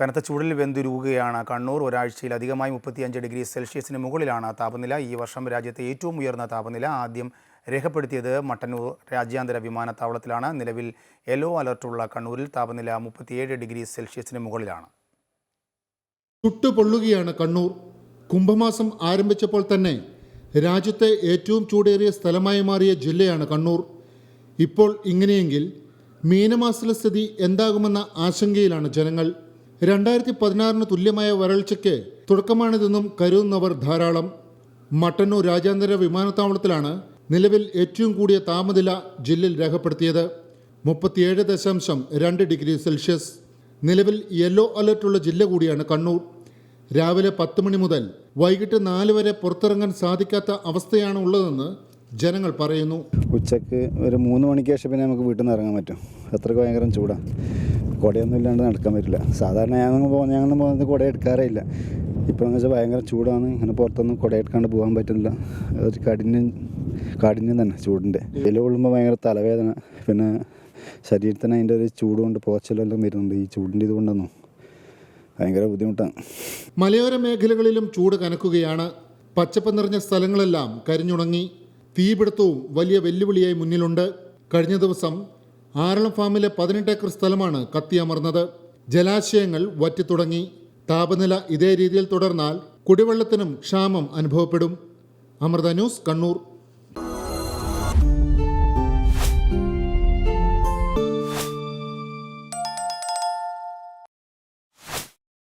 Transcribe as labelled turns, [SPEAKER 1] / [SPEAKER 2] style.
[SPEAKER 1] കനത്ത ചൂടിൽ വെന്തുരുകുകയാണ്. കണ്ണൂർ ഒരാഴ്ചയിൽ അധികമായി മുപ്പത്തിയഞ്ച് ഡിഗ്രി സെൽഷ്യസിന് മുകളിലാണ് താപനില. ഈ വർഷം രാജ്യത്തെ ഏറ്റവും ഉയർന്ന താപനില ആദ്യം രേഖപ്പെടുത്തിയത് മട്ടന്നൂർ രാജ്യാന്തര വിമാനത്താവളത്തിലാണ്. നിലവിൽ യെല്ലോ അലർട്ടുള്ള കണ്ണൂരിൽ താപനില മുപ്പത്തിയേഴ് ഡിഗ്രി സെൽഷ്യസിന് മുകളിലാണ്.
[SPEAKER 2] ചുട്ടുപൊള്ളുകയാണ് കണ്ണൂർ. കുംഭമാസം ആരംഭിച്ചപ്പോൾ തന്നെ രാജ്യത്തെ ഏറ്റവും ചൂടേറിയ സ്ഥലമായി മാറിയ ജില്ലയാണ് കണ്ണൂർ. ഇപ്പോൾ ഇങ്ങനെയെങ്കിൽ മീനമാസത്തിലെ സ്ഥിതി എന്താകുമെന്ന ആശങ്കയിലാണ് ജനങ്ങൾ. രണ്ടായിരത്തി പതിനാറിന് തുല്യമായ വരൾച്ചയ്ക്ക് തുടക്കമാണിതെന്നും കരുതുന്നവർ ധാരാളം. മട്ടന്നൂർ രാജ്യാന്തര വിമാനത്താവളത്തിലാണ് നിലവിൽ ഏറ്റവും കൂടിയ താപനില ജില്ലയിൽ രേഖപ്പെടുത്തിയത്. മുപ്പത്തിയേഴ് ദശാംശം രണ്ട് ഡിഗ്രി സെൽഷ്യസ്. നിലവിൽ യെല്ലോ അലർട്ടുള്ള ജില്ല കൂടിയാണ് കണ്ണൂർ. രാവിലെ പത്ത് മണി മുതൽ വൈകിട്ട് നാല് വരെ പുറത്തിറങ്ങാൻ സാധിക്കാത്ത അവസ്ഥയാണ് ഉള്ളതെന്ന് ജനങ്ങൾ പറയുന്നു.
[SPEAKER 3] ഉച്ചയ്ക്ക് ഒരു മൂന്ന് മണിക്ക് ശേഷം പിന്നെ നമുക്ക് വീട്ടിൽ നിന്ന് ഇറങ്ങാൻ പറ്റും. അത്രയ്ക്ക് ഭയങ്കര ചൂടാണ് കുടയൊന്നും ഇല്ലാണ്ട് നടക്കാൻ പറ്റില്ല. സാധാരണ ഞാൻ പോകുന്ന ഞങ്ങൾ പോകുന്നത് കുട എടുക്കാറേ ഇല്ല ഇപ്പോൾ എന്ന് വെച്ചാൽ ഭയങ്കര ചൂടാണ്. ഇങ്ങനെ പുറത്തൊന്നും കുട എടുക്കാണ്ട് പോകാൻ പറ്റുന്നില്ല. ഒരു കഠിനം കാഠിന്യം തന്നെ ചൂടിന്റെ. വെയിൽ കൊള്ളുമ്പോൾ ഭയങ്കര തലവേദന. പിന്നെ ശരീരത്തിന് അതിന്റെ ഒരു ചൂട് കൊണ്ട് പോച്ചലെല്ലാം വരുന്നുണ്ട്. ഈ ചൂടിന്റെ ഇതുകൊണ്ടൊന്നും ഭയങ്കര ബുദ്ധിമുട്ടാണ്.
[SPEAKER 2] മലയോര മേഖലകളിലും ചൂട് കനക്കുകയാണ്. പച്ചപ്പ് നിറഞ്ഞ സ്ഥലങ്ങളെല്ലാം കരിഞ്ഞുണങ്ങി. തീപിടുത്തവും വലിയ വെല്ലുവിളിയായി മുന്നിലുണ്ട്. കഴിഞ്ഞ ദിവസം ആറളം ഫാമിലെ പതിനെട്ട് ഏക്കർ സ്ഥലമാണ് കത്തിയമർന്നത്. ജലാശയങ്ങൾ വറ്റിത്തുടങ്ങി. താപനില ഇതേ രീതിയിൽ തുടർന്നാൽ കുടിവെള്ളത്തിനും ക്ഷാമം അനുഭവപ്പെടും. അമൃത ന്യൂസ് കണ്ണൂർ.